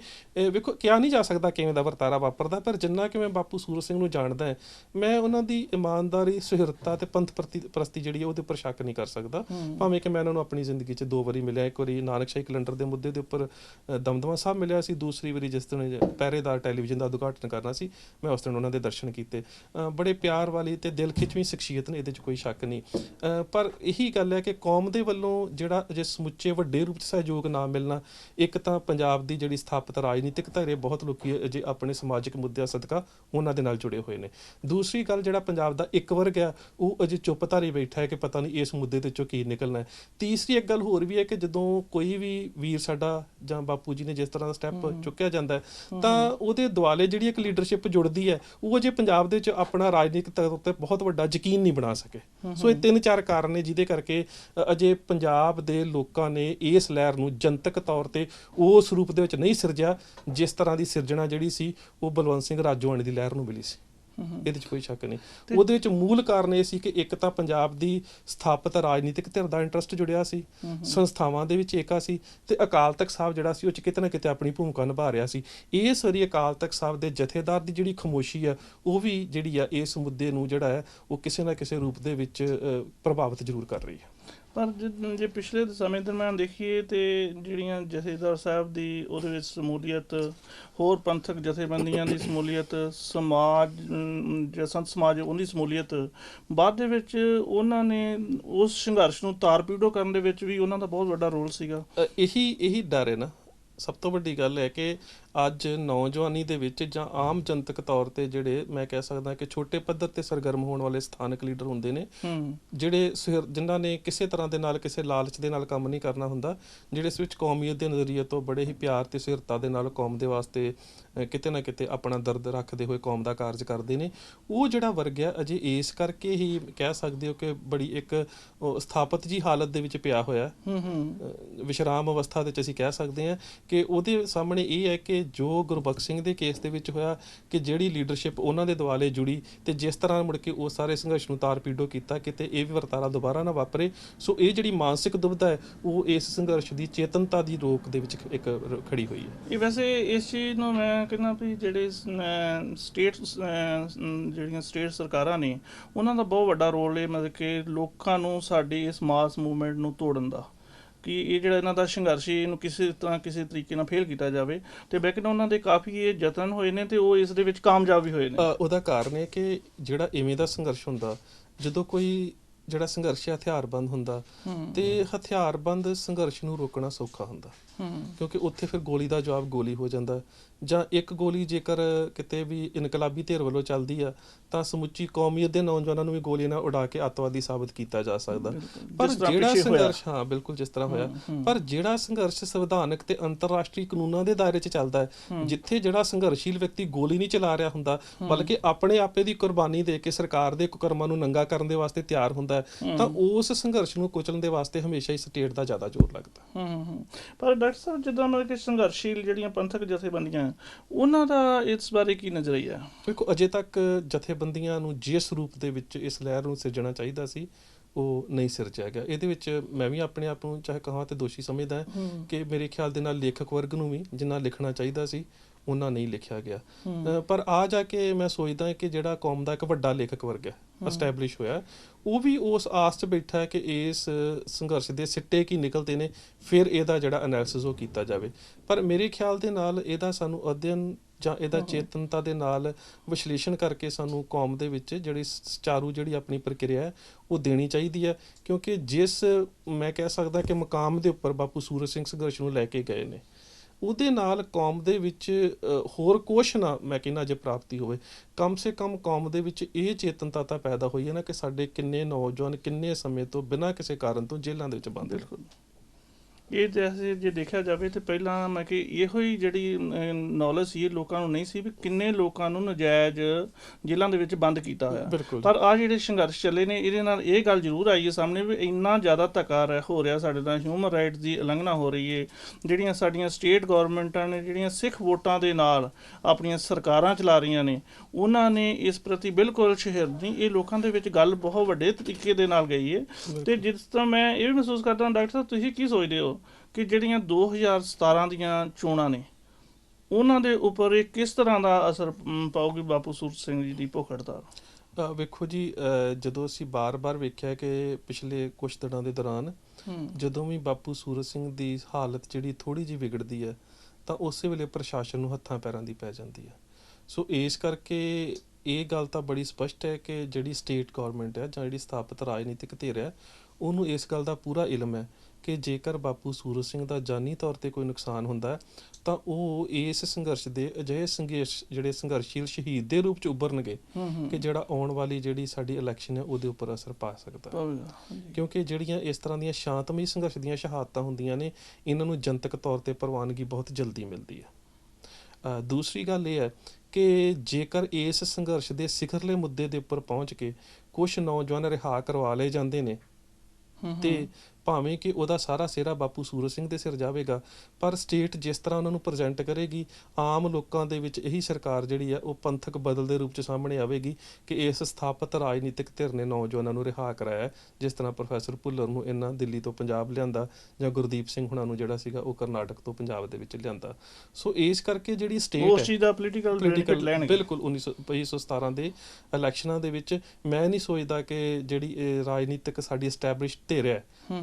ਵੇਖੋ ਕਿਹਾ ਨਹੀਂ ਜਾ ਸਕਦਾ ਕਿਵੇਂ ਦਾ ਵਰਤਾਰਾ ਵਾਪਰਦਾ ਪਰ ਜਿੰਨਾ ਕਿ ਮੈਂ ਬਾਪੂ ਸੂਰਜ ਸਿੰਘ ਨੂੰ ਜਾਣਦਾ ਹਾਂ, ਮੈਂ ਉਹਨਾਂ ਦੀ ਇਮਾਨਦਾਰੀ ਸੁਹਿਰਦਤਾ ਤੇ ਪੰਥ ਪ੍ਰਤੀ ਪ੍ਰਸਤੀ ਜਿਹੜੀ ਹੈ ਉਹਦੇ ਉੱਪਰ ਸ਼ੱਕ ਨਹੀਂ ਕਰ ਸਕਦਾ। ਹੂੰ। ਭਾਵੇਂ ਕਿ ਮੈਂ ਉਹਨਾਂ ਨੂੰ ਆਪਣੀ ਜ਼ਿੰਦਗੀ 'ਚ ਦੋ ਵਾਰੀ ਮਿਲਿਆ, ਇੱਕ ਵਾਰੀ ਨਾਨਕਸ਼ਾਹੀ ਕੈਲੰਡਰ ਦੇ ਮੁੱਦੇ ਦੇ ਉੱਪਰ ਦਮਦਮਾ ਸਾਹਿਬ ਮਿਲਿਆ ਸੀ, ਦੂਸਰੀ ਵਾਰੀ ਜਿਸ ਦਿਨ ਪਹਿਰੇਦਾਰ ਟੈਲੀਵਿਜ਼ਨ ਦਾ ਉਦਘਾਟਨ ਕਰਨਾ ਸੀ, ਮੈਂ ਉਸ ਦਿਨ ਉਹਨਾਂ ਦੇ ਦਰਸ਼ਨ ਕੀਤੇ। ਬੜੇ ਪਿਆਰ ਵਾਲੀ ਤੇ ਦਿਲ ਖਿੱਚਵੀਂ ਸ਼ਖਸੀਅਤ ਨੇ, ਇਹਦੇ 'ਚ ਕੋਈ ਸ਼ੱਕ ਨਹੀਂ। ਪਰ ਇਹੀ ਗੱਲ ਹੈ ਕਿ ਕੌਮ ਦੇ ਵੱਲੋਂ ਜਿਹੜਾ ਅਜੇ ਸਮੁੱਚੇ ਵੱਡੇ ਰੂਪ 'ਚ ਸਹਿਯੋਗ ਨਾ ਮਿਲਣਾ, ਇੱਕ ਤਾਂ ਪੰਜਾਬ ਦੀ ਜਿਹੜੀ ਸਥਾਪਿਤ ਰਾਜਨੀਤਿਕ ਧਿਰੇ ਬਹੁਤ ਲੋਕੀ ਅਜੇ ਆਪਣੇ ਸਮਾਜਿਕ ਮੁੱਦਿਆਂ ਸਦਕਾ ਉਹਨਾਂ ਦੇ ਨਾਲ ਜੁੜੇ ਹੋਏ ਨੇ। ਦੂਸਰੀ ਗੱਲ ਜਿਹੜਾ ਪੰਜਾਬ ਦਾ ਇੱਕ ਵਰਗ ਹੈ, ਉਹ ਅਜੇ ਚੁੱਪ ਧਾਰੀ ਬੈਠਾ ਹੈ ਕਿ ਪਤਾ ਨਹੀਂ ਇਸ ਮੁੱਦੇ ਤੇ ਚੋਂ ਕੀ ਨਿਕਲਣਾ ਹੈ। ਤੀਸਰੀ ਇੱਕ ਗੱਲ ਹੋਰ ਵੀ ਹੈ ਕਿ ਜਦੋਂ ਕੋਈ ਵੀ ਵੀਰ ਸਾਡਾ ਜਾਂ ਬਾਪੂ ਜੀ ਨੇ ਜਿਸ ਤਰ੍ਹਾਂ ਦਾ ਸਟੈਪ ਚੁੱਕਿਆ ਜਾਂਦਾ ਤਾਂ ਉਹਦੇ ਦੁਆਲੇ ਜਿਹੜੀ ਇੱਕ ਲੀਡਰਸ਼ਿਪ ਜੁੜਦੀ ਹੈ ਉਹ ਅਜੇ ਪੰਜਾਬ ਦੇ ਵਿੱਚ ਆਪਣਾ ਰਾਜਨੀਤਿਕ ਤੌਰ ਤੇ ਬਹੁਤ ਵੱਡਾ ਯਕੀਨ ਨਹੀਂ ਬਣਾ ਸਕੇ। ਸੋ ਇਹ ਤਿੰਨ ਚਾਰ ਕਾਰਨ ਨੇ ਜਿਹਦੇ ਕਰਕੇ ਅਜੇ ਪੰਜਾਬ ਦੇ ਲੋਕਾਂ ਨੇ ਇਸ ਲਹਿਰ ਨੂੰ ਜਨਤਕ ਤੌਰ ਤੇ ਉਸ ਰੂਪ ਦੇ ਵਿੱਚ ਨਹੀਂ ਸਿਰਜਿਆ ਜਿਸ ਤਰ੍ਹਾਂ ਦੀ ਸਿਰਜਣਾ ਜਿਹੜੀ ਸੀ ਉਹ ਬਲਵੰਤ ਸਿੰਘ ਰਾਜੋਆਣੀ ਦੀ ਲਹਿਰ ਨੂੰ ਮਿਲੀ ਸੀ। ਇਹਦੇ 'ਚ ਕੋਈ ਸ਼ੱਕ ਨਹੀਂ। ਉਹਦੇ ਵਿੱਚ ਮੂਲ ਕਾਰਨ ਇਹ ਸੀ ਕਿ ਇੱਕ ਤਾਂ ਪੰਜਾਬ ਦੀ ਸਥਾਪਿਤ ਰਾਜਨੀਤਿਕ ਧਿਰ ਦਾ ਇੰਟਰਸਟ ਜੁੜਿਆ ਸੀ ਸੰਸਥਾਵਾਂ ਦੇ ਵਿੱਚ ਏਕਾ ਸੀ ਤੇ ਅਕਾਲ ਤਖਤ ਸਾਹਿਬ ਜਿਹੜਾ ਸੀ ਉਹ 'ਚ ਕਿਤੇ ਨਾ ਕਿਤੇ ਆਪਣੀ ਭੂਮਿਕਾ ਨਿਭਾ ਰਿਹਾ ਸੀ। ਇਸ ਵਾਰੀ ਅਕਾਲ ਤਖਤ ਸਾਹਿਬ ਦੇ ਜਥੇਦਾਰ ਦੀ ਜਿਹੜੀ ਖਮੋਸ਼ੀ ਆ ਉਹ ਵੀ ਜਿਹੜੀ ਆ ਇਸ ਮੁੱਦੇ ਨੂੰ ਜਿਹੜਾ ਹੈ ਉਹ ਕਿਸੇ ਨਾ ਕਿਸੇ ਰੂਪ ਦੇ ਵਿੱਚ ਪ੍ਰਭਾਵਿਤ ਜ਼ਰੂਰ ਕਰ ਰਹੀ ਹੈ। ਪਰ ਜੇ- ਜੇ ਪਿਛਲੇ ਸਮੇਂ ਦਰਮਿਆਨ ਦੇਖੀਏ ਤੇ ਜਿਹੜੀਆਂ ਜਥੇਦਾਰ ਸਾਹਿਬ ਦੀ ਉਹਦੇ ਵਿੱਚ ਸਮੂਲੀਅਤ ਹੋਰ ਪੰਥਕ ਜਥੇਬੰਦੀਆਂ ਦੀ ਸਮੂਲੀਅਤ ਸਮਾਜ ਅਮ, ਜਿਹੜਾ ਸੰਤ ਸਮਾਜ ਉਹਦੀ ਸਮੂਲੀਅਤ ਬਾਅਦ ਦੇ ਵਿੱਚ ਉਹਨਾਂ ਨੇ ਉਸ ਸੰਘਰਸ਼ ਨੂੰ ਤਾਰਪੀੜੋ ਕਰਨ ਦੇ ਵਿੱਚ ਵੀ ਉਹਨਾਂ ਦਾ ਬਹੁਤ ਵੱਡਾ ਰੋਲ ਸੀਗਾ। ਅ, ਇਹੀ ਇਹੀ ਡਰ ਹੈ ਨਾ। ਸਭ ਤੋਂ ਵੱਡੀ ਗੱਲ ਹੈ ਕਿ ਅੱਜ ਨੌਜਵਾਨੀ ਦੇ ਵਿੱਚ ਜਾਂ ਆਮ ਜਨਤਕ ਤੌਰ ਤੇ ਜਿਹੜੇ ਮੈਂ ਕਹਿ ਸਕਦਾ ਕਿ ਛੋਟੇ ਪੱਧਰ ਤੇ ਸਰਗਰਮ ਹੋਣ ਵਾਲੇ ਸਥਾਨਕ ਲੀਡਰ ਹੁੰਦੇ ਨੇ ਜਿਹੜੇ ਜਿਨ੍ਹਾਂ ਨੇ ਕਿਸੇ ਤਰ੍ਹਾਂ ਦੇ ਨਾਲ ਕਿਸੇ ਲਾਲਚ ਦੇ ਨਾਲ ਕੰਮ ਨਹੀਂ ਕਰਨਾ ਹੁੰਦਾ ਜਿਹੜੇ ਇਸ ਵਿੱਚ ਕੌਮੀਅਤ ਦੇ ਨਜ਼ਰੀਏ ਤੋਂ ਬੜੇ ਹੀ ਪਿਆਰ ਤੇ ਸਿਰਤਾ ਦੇ ਨਾਲ ਕੌਮ ਦੇ ਵਾਸਤੇ ਕਿਤੇ ਨਾ ਕਿਤੇ ਆਪਣਾ ਦਰਦ ਰੱਖਦੇ ਹੋਏ ਕੌਮ ਦਾ ਕਾਰਜ ਕਰਦੇ ਨੇ ਉਹ ਜਿਹੜਾ ਵਰਗ ਹੈ ਅਜੇ ਇਸ ਕਰਕੇ ਹੀ ਕਹਿ ਸਕਦੇ ਹੋ ਕਿ ਬੜੀ ਇੱਕ ਸਥਾਪਿਤ ਜੀ ਹਾਲਤ ਦੇ ਵਿੱਚ ਪਿਆ ਹੋਇਆ। ਹੈ ਹੂੰ। ਵਿਸ਼ਰਾਮ ਅਵਸਥਾ ਦੇ ਵਿੱਚ ਅਸੀਂ ਕਹਿ ਸਕਦੇ ਹਾਂ ਕਿ ਉਹਦੇ ਸਾਹਮਣੇ ਇਹ ਹੈ ਕਿ ਜੋ ਗੁਰਬਖਸ਼ ਸਿੰਘ ਦੇ ਕੇਸ ਦੇ ਵਿੱਚ ਹੋਇਆ ਕਿ ਜਿਹੜੀ ਲੀਡਰਸ਼ਿਪ ਉਹਨਾਂ ਦੇ ਦੁਆਲੇ ਜੁੜੀ ਤੇ ਜਿਸ ਤਰ੍ਹਾਂ ਮੁੜ ਕੇ ਉਹ ਸਾਰੇ ਸੰਘਰਸ਼ ਨੂੰ ਤਾਰਪੀਡੋ ਕੀਤਾ ਕਿਤੇ ਇਹ ਵੀ ਵਰਤਾਰਾ ਦੁਬਾਰਾ ਨਾ ਵਾਪਰੇ। ਸੋ ਇਹ ਜਿਹੜੀ ਮਾਨਸਿਕ ਦੁਬਧਾ ਹੈ, ਉਹ ਇਸ ਸੰਘਰਸ਼ ਦੀ ਚੇਤਨਤਾ ਦੀ ਰੋਕ ਦੇ ਵਿੱਚ ਇੱਕ ਰ- ਖੜੀ ਹੋਈ ਹੈ। ਇਹ ਵੈਸੇ ਇਸ ਚੀਜ਼ ਨੂੰ ਮੈਂ ਕਹਿੰਦਾ ਵੀ ਜਿਹੜੇ ਸਟੇਟ ਜਿਹੜੀਆਂ ਸਟੇਟ ਸਰਕਾਰਾਂ ਨੇ, ਉਹਨਾਂ ਦਾ ਬਹੁਤ ਵੱਡਾ ਰੋਲ ਹੈ ਮਤਲਬ ਕਿ ਲੋਕਾਂ ਨੂੰ ਸਾਡੀ ਇਸ ਮਾਸ ਮੂਵਮੈਂਟ ਨੂੰ ਤੋੜਨ ਦਾ। ਕਿ ਇਹ ਜਿਹੜਾ ਇਹਨਾਂ ਦਾ ਸੰਘਰਸ਼ ਇਹਨੂੰ ਕਿਸੇ ਤਰ੍ਹਾਂ ਕਿਸੇ ਤਰੀਕੇ ਨਾਲ ਫੇਲ ਕੀਤਾ ਜਾਵੇ ਤੇ ਬੈਕਨ ਉਹਨਾਂ ਦੇ ਕਾਫੀ ਇਹ ਯਤਨ ਹੋਏ ਨੇ ਤੇ ਉਹ ਇਸ ਦੇ ਵਿੱਚ ਕਾਮਯਾਬ ਵੀ ਹੋਏ ਨੇ। ਉਹਦਾ ਕਾਰਨ ਹੈ ਕਿ ਜਿਹੜਾ ਇਵੇਂ ਦਾ ਸੰਘਰਸ਼ ਹੁੰਦਾ ਜਦੋਂ ਕੋਈ ਜਿਹੜਾ ਸੰਘਰਸ਼ ਹਥਿਆਰਬੰਦ ਹੁੰਦਾ ਤੇ ਹਥਿਆਰਬੰਦ ਸੰਘਰਸ਼ ਨੂੰ ਰੋਕਣਾ ਸੌਖਾ ਹੁੰਦਾ। ਕਿਉਂਕਿ ਉੱਥੇ ਫਿਰ ਗੋਲੀ ਦਾ ਜਵਾਬ ਗੋਲੀ ਹੋ ਜਾਂਦਾ। ਜਾਂ ਇੱਕ ਗੋਲੀ ਜੇਕਰ ਕਿਤੇ ਵੀ ਇਨਕਲਾਬੀ ਧਿਰ ਵੱਲੋਂ ਚੱਲਦੀ ਆ ਤਾਂ ਸਮੁੱਚੀ ਕੌਮੀਅਤ ਦੇ ਨੌਜਵਾਨਾਂ ਨੂੰ ਵੀ ਗੋਲੀ ਨਾਲ ਉਡਾ ਕੇ ਅੱਤਵਾਦੀ ਸਾਬਤ ਕੀਤਾ ਜਾ ਸਕਦਾ। ਪਰ ਜਿਹੜਾ। ਸੰਘਰਸ਼ ਹਾਂ ਬਿਲਕੁਲ ਜਿਸ ਤਰ੍ਹਾਂ ਹੋਇਆ। ਪਰ ਜਿਹੜਾ ਸੰਘਰਸ਼ ਸੰਵਿਧਾਨਕ ਤੇ ਅੰਤਰਰਾਸ਼ਟਰੀ ਕਾਨੂੰਨਾਂ ਦੇ ਦਾਇਰੇ 'ਚ ਚੱਲਦਾ ਹੈ ਜਿੱਥੇ ਜਿਹੜਾ ਸੰਘਰਸ਼ੀਲ ਵਿਅਕਤੀ ਗੋਲੀ ਨਹੀਂ ਚਲਾ ਰਿਹਾ ਹੁੰਦਾ ਬਲਕਿ ਆਪਣੇ ਆਪੇ ਦੀ ਕੁਰਬਾਨੀ ਦੇ ਕੇ ਸਰਕਾਰ ਦੇ ਕੁਕਰਮਾਂ ਨੂੰ ਨੰਗਾ ਕਰਨ ਦੇ ਵਾਸਤੇ ਤਿਆਰ ਹੁੰਦਾ ਹੈ ਤਾਂ ਉਸ ਸੰਘਰਸ਼ ਨੂੰ ਕੁਚਲਣ ਦੇ ਵਾਸਤੇ ਹਮੇਸ਼ਾ ਹੀ ਸਟੇਟ ਦਾ ਜ਼ਿਆਦਾ ਜ਼ੋਰ ਲੱਗਦਾ। ਹੂੰ ਹੂੰ, ਹੂੰ। ਪਰ ਡਾਕਟਰ ਸਾਹਿਬ ਜਿੱਦਾਂ ਮਤਲਬ ਕਿ ਸੰਘਰਸ਼ੀਲ ਜਿਹੜੀਆਂ ਪੰਥਕ ਜਥੇਬੰਦੀਆਂ ਉਹਨਾਂ ਦਾ ਇਸ ਬਾਰੇ ਕੀ ਨਜ਼ਰੀਆ ਹੈ? ਦੇਖੋ ਅਜੇ ਤੱਕ ਜਥੇਬੰਦੀਆਂ ਨੂੰ ਜਿਸ ਰੂਪ ਦੇ ਵਿੱਚ ਇਸ ਲਹਿਰ ਨੂੰ ਸਿਰਜਣਾ ਚਾਹੀਦਾ ਸੀ ਉਹ ਨਹੀਂ ਸਿਰਜਿਆ ਗਿਆ। ਇਹਦੇ ਵਿੱਚ ਮੈਂ ਵੀ ਆਪਣੇ ਆਪ ਨੂੰ ਚਾਹੇ ਕਹਾਂ ਤੇ ਦੋਸ਼ੀ ਸਮਝਦਾ ਹਾਂ। ਕਿ ਮੇਰੇ ਖਿਆਲ ਦੇ ਨਾਲ ਲੇਖਕ ਵਰਗ ਨੂੰ ਵੀ ਜਿੰਨਾ ਲਿਖਣਾ ਚਾਹੀਦਾ ਸੀ ਉਹਨਾਂ ਨਹੀਂ ਲਿਖਿਆ ਗਿਆ। ਪਰ ਆ ਜਾ ਕੇ ਮੈਂ ਸੋਚਦਾ ਕਿ ਜਿਹੜਾ ਕੌਮ ਦਾ ਇੱਕ ਵੱਡਾ ਲੇਖਕ ਵਰਗ ਹੈ ਐਸਟੈਬਲਿਸ਼ ਹੋਇਆ ਉਹ ਵੀ ਉਸ ਆਸ 'ਚ ਬੈਠਾ ਹੈ ਕਿ ਇਸ ਸੰਘਰਸ਼ ਦੇ ਸਿੱਟੇ ਕੀ ਨਿਕਲਦੇ ਨੇ ਫਿਰ ਇਹਦਾ ਜਿਹੜਾ ਐਨਾਲਿਸਿਸ ਉਹ ਕੀਤਾ ਜਾਵੇ। ਪਰ ਮੇਰੇ ਖਿਆਲ ਦੇ ਨਾਲ ਇਹਦਾ ਸਾਨੂੰ ਅਧਿਐਨ ਜਾਂ ਇਹਦਾ ਚੇਤਨਤਾ ਦੇ ਨਾਲ ਵਿਸ਼ਲੇਸ਼ਣ ਕਰਕੇ ਸਾਨੂੰ ਕੌਮ ਦੇ ਵਿੱਚ ਜਿਹੜੀ ਚਾਰੂ ਜਿਹੜੀ ਆਪਣੀ ਪ੍ਰਕਿਰਿਆ ਹੈ ਉਹ ਦੇਣੀ ਚਾਹੀਦੀ ਹੈ। ਕਿਉਂਕਿ ਜਿਸ ਮੈਂ ਕਹਿ ਸਕਦਾ ਕਿ ਮਕਾਮ ਦੇ ਉੱਪਰ ਬਾਪੂ ਸੂਰਜ ਸਿੰਘ ਸੰਘਰਸ਼ ਨੂੰ ਲੈ ਕੇ ਗਏ ਨੇ ਉਹਦੇ ਨਾਲ ਕੌਮ ਦੇ ਵਿੱਚ ਹੋਰ ਕੁਛ ਨਾ ਮੈਂ ਕਹਿੰਦਾ ਜੇ ਪ੍ਰਾਪਤੀ ਹੋਵੇ। ਕਮ ਸੇ ਕਮ ਕੌਮ ਦੇ ਵਿੱਚ ਇਹ ਚੇਤਨਤਾ ਤਾਂ ਪੈਦਾ ਹੋਈ ਹੈ ਨਾ ਕਿ ਸਾਡੇ ਕਿੰਨੇ ਨੌਜਵਾਨ ਕਿੰਨੇ ਸਮੇਂ ਤੋਂ ਬਿਨਾਂ ਕਿਸੇ ਕਾਰਨ ਤੋਂ ਜੇਲ੍ਹਾਂ ਦੇ ਵਿੱਚ ਬੰਦ ਨੇ ਇਹ ਜੈਸੇ ਜੇ ਦੇਖਿਆ ਜਾਵੇ ਤੇ ਪਹਿਲਾਂ ਮੈਂ ਕਿ ਇਹੋ ਹੀ ਜਿਹੜੀ ਨੌਲੇਜ ਸੀ ਇਹ ਲੋਕਾਂ ਨੂੰ ਨਹੀਂ ਸੀ ਵੀ ਕਿੰਨੇ ਲੋਕਾਂ ਨੂੰ ਨਜਾਇਜ਼ ਜੇਲ੍ਹਾਂ ਦੇ ਵਿੱਚ ਬੰਦ ਕੀਤਾ ਹੋਇਆ। ਪਰ ਆ ਜਿਹੜੇ ਸੰਘਰਸ਼ ਚੱਲੇ ਨੇ ਇਹਦੇ ਨਾਲ ਇਹ ਗੱਲ ਜ਼ਰੂਰ ਆਈ ਹੈ ਸਾਹਮਣੇ ਵੀ ਇੰਨਾ ਜ਼ਿਆਦਾ ਧੱਕਾ ਰਹਿ- ਹੋ ਰਿਹਾ ਸਾਡੇ ਨਾਲ ਹਿਊਮਨ ਰਾਈਟਸ ਦੀ ਉਲੰਘਣਾ ਹੋ ਰਹੀ ਹੈ। ਜਿਹੜੀਆਂ ਸਾਡੀਆਂ ਸਟੇਟ ਗਵਰਨਮੈਂਟਾਂ ਨੇ ਜਿਹੜੀਆਂ ਸਿੱਖ ਵੋਟਾਂ ਦੇ ਨਾਲ ਆਪਣੀਆਂ ਸਰਕਾਰਾਂ ਚਲਾ ਰਹੀਆਂ ਨੇ ਉਹਨਾਂ ਨੇ ਇਸ ਪ੍ਰਤੀ ਬਿਲਕੁਲ ਸ਼ਹਿਰ ਨਹੀਂ ਇਹ ਲੋਕਾਂ ਦੇ ਵਿੱਚ ਗੱਲ ਬਹੁਤ ਵੱਡੇ ਤਰੀਕੇ ਦੇ ਨਾਲ ਗਈ ਹੈ। ਤੇ ਜਿਸ ਤਰ੍ਹਾਂ ਮੈਂ ਇਹ ਵੀ ਮਹਿਸੂਸ ਕਰਦਾ ਹਾਂ ਡਾਕਟਰ ਸਾਹਿਬ ਤੁਸੀਂ ਕੀ ਸੋਚਦੇ ਹੋ? ਕਿ ਜਿਹੜੀਆਂ 2017 ਦੀਆਂ ਚੋਣਾਂ ਨੇ ਉਹਨਾਂ ਦੇ ਉੱਪਰ ਇਹ ਕਿਸ ਤਰ੍ਹਾਂ ਦਾ ਅਸਰ ਮ, ਪਾਊਗੀ ਬਾਪੂ ਸੂਰਤ ਸਿੰਘ ਜੀ ਦੀ ਭੁੱਖ ਹੜਤਾਲ? ਅ, ਵੇਖੋ ਜੀ ਜਦੋਂ ਅਸੀਂ ਬਾਰ-ਬਾਰ ਵੇਖਿਆ ਕਿ ਪਿਛਲੇ ਕੁਝ ਦਿਨਾਂ ਦੇ ਦੌਰਾਨ ਜਦੋਂ ਵੀ ਬਾਪੂ ਸੂਰਤ ਸਿੰਘ ਦੀ ਹਾਲਤ ਜਿਹੜੀ ਥੋੜੀ ਜਿਹੀ ਵਿਗੜਦੀ ਹੈ ਤਾਂ ਉਸੇ ਵੇਲੇ ਪ੍ਰਸ਼ਾਸਨ ਨੂੰ ਹੱਥਾਂ ਪੈਰਾਂ ਦੀ ਪੈ ਜਾਂਦੀ ਹੈ। ਸੋ ਇਸ ਕਰਕੇ ਇਹ ਗੱਲ ਤਾਂ ਬੜੀ ਸਪਸ਼ਟ ਹੈ ਕਿ ਜਿਹੜੀ ਸਟੇਟ ਗਵਰਨਮੈਂਟ ਹੈ ਜਾਂ ਜਿਹੜੀ ਸਥਾਪਿਤ ਰਾਜਨੀਤਿਕ ਧਿਰ ਹੈ ਉਹਨੂੰ ਇਸ ਗੱਲ ਦਾ ਪੂਰਾ ਇਲਮ ਹੈ ਕਿ ਜੇਕਰ ਬਾਪੂ ਸੂਰਤ ਸਿੰਘ ਦਾ ਜਾਨੀ ਤੌਰ ਤੇ ਕੋਈ ਨੁਕਸਾਨ ਹੁੰਦਾ ਤਾਂ ਉਹ ਇਸ ਸੰਘਰਸ਼ ਦੇ ਅਜਿਹੇ ਸੰਘਰਸ਼ ਜਿਹੜੇ ਸੰਘਰਸ਼ੀਲ ਸ਼ਹੀਦ ਦੇ ਰੂਪ ਚ ਉੱਭਰਨਗੇ ਕਿ ਜਿਹੜਾ ਆਉਣ ਵਾਲੀ ਜਿਹੜੀ ਸਾਡੀ ਇਲੈਕਸ਼ਨ ਹੈ ਉਹਦੇ ਉੱਪਰ ਅਸਰ ਪਾ ਸਕਦਾ। ਕਿਉਂਕਿ ਜਿਹੜੀਆਂ ਇਸ ਤਰ੍ਹਾਂ ਦੀਆਂ ਸ਼ਾਂਤਮਈ ਸੰਘਰਸ਼ ਦੀਆਂ ਸ਼ਹਾਦਤਾਂ ਹੁੰਦੀਆਂ ਨੇ ਇਹਨਾਂ ਨੂੰ ਜਨਤਕ ਤੌਰ ਤੇ ਪ੍ਰਵਾਨਗੀ ਬਹੁਤ ਜਲਦੀ ਮਿਲਦੀ ਹੈ ਦੂਸਰੀ ਗੱਲ ਇਹ ਹੈ ਕਿ ਜੇਕਰ ਇਸ ਸੰਘਰਸ਼ ਦੇ ਸਿਖਰਲੇ ਮੁੱਦੇ ਦੇ ਉੱਪਰ ਪਹੁੰਚ ਕੇ ਕੁਝ ਨੌਜਵਾਨ ਰਿਹਾ ਕਰਵਾ ਲਏ ਜਾਂਦੇ ਨੇ। ਤੇ ਭਾਵੇਂ ਕਿ ਉਹਦਾ ਸਾਰਾ ਸਿਹਰਾ ਬਾਪੂ ਸੂਰਤ ਸਿੰਘ ਦੇ ਸਿਰ ਜਾਵੇਗਾ ਪਰ ਸਟੇਟ ਜਿਸ ਤਰ੍ਹਾਂ ਉਹਨਾਂ ਨੂੰ ਪ੍ਰੈਜ਼ੈਂਟ ਕਰੇਗੀ ਆਮ ਲੋਕਾਂ ਦੇ ਵਿੱਚ ਇਹੀ ਸਰਕਾਰ ਜਿਹੜੀ ਆ ਉਹ ਪੰਥਕ ਬਦਲ ਦੇ ਰੂਪ ਚ ਸਾਹਮਣੇ ਆਵੇਗੀ ਕਿ ਇਸ ਸਥਾਪਿਤ ਰਾਜਨੀਤਿਕ ਧਿਰ ਨੇ ਨੌਜਵਾਨਾਂ ਨੂੰ ਰਿਹਾ ਕਰਾਇਆ ਜਿਸ ਤਰ੍ਹਾਂ ਪ੍ਰੋਫੈਸਰ ਭੁੱਲਰ ਨੂੰ ਇਹਨਾਂ ਦਿੱਲੀ ਤੋਂ ਪੰਜਾਬ ਲਿਆਂਦਾ ਜਾਂ ਗੁਰਦੀਪ ਸਿੰਘ ਹੁਣਾਂ ਨੂੰ ਜਿਹੜਾ ਸੀਗਾ ਉਹ ਕਰਨਾਟਕ ਤੋਂ ਪੰਜਾਬ ਦੇ ਵਿੱਚ ਲਿਆਂਦਾ ਸੋ ਇਸ ਕਰਕੇ ਜਿਹੜੀ ਸਟੇਟ ਉਸ ਹੈ ਚੀਜ਼ ਦਾ ਪੋਲੀਟੀਕਲ ਪੋਲੀਟੀਕਲ ਲੈਣਗੇ ਬਿਲਕੁਲ 1917 ਦੇ ਇਲੈਕਸ਼ਨਾਂ ਦੇ ਵਿੱਚ ਮੈਂ ਨਹੀਂ ਸੋਚਦਾ ਕਿ ਜਿਹੜੀ ਇਹ ਰਾਜਨੀਤਿਕ ਸਾਡੀ ਐਸਟੈਬਲਿਸ਼ ਧਿਰ ਹੂੰ।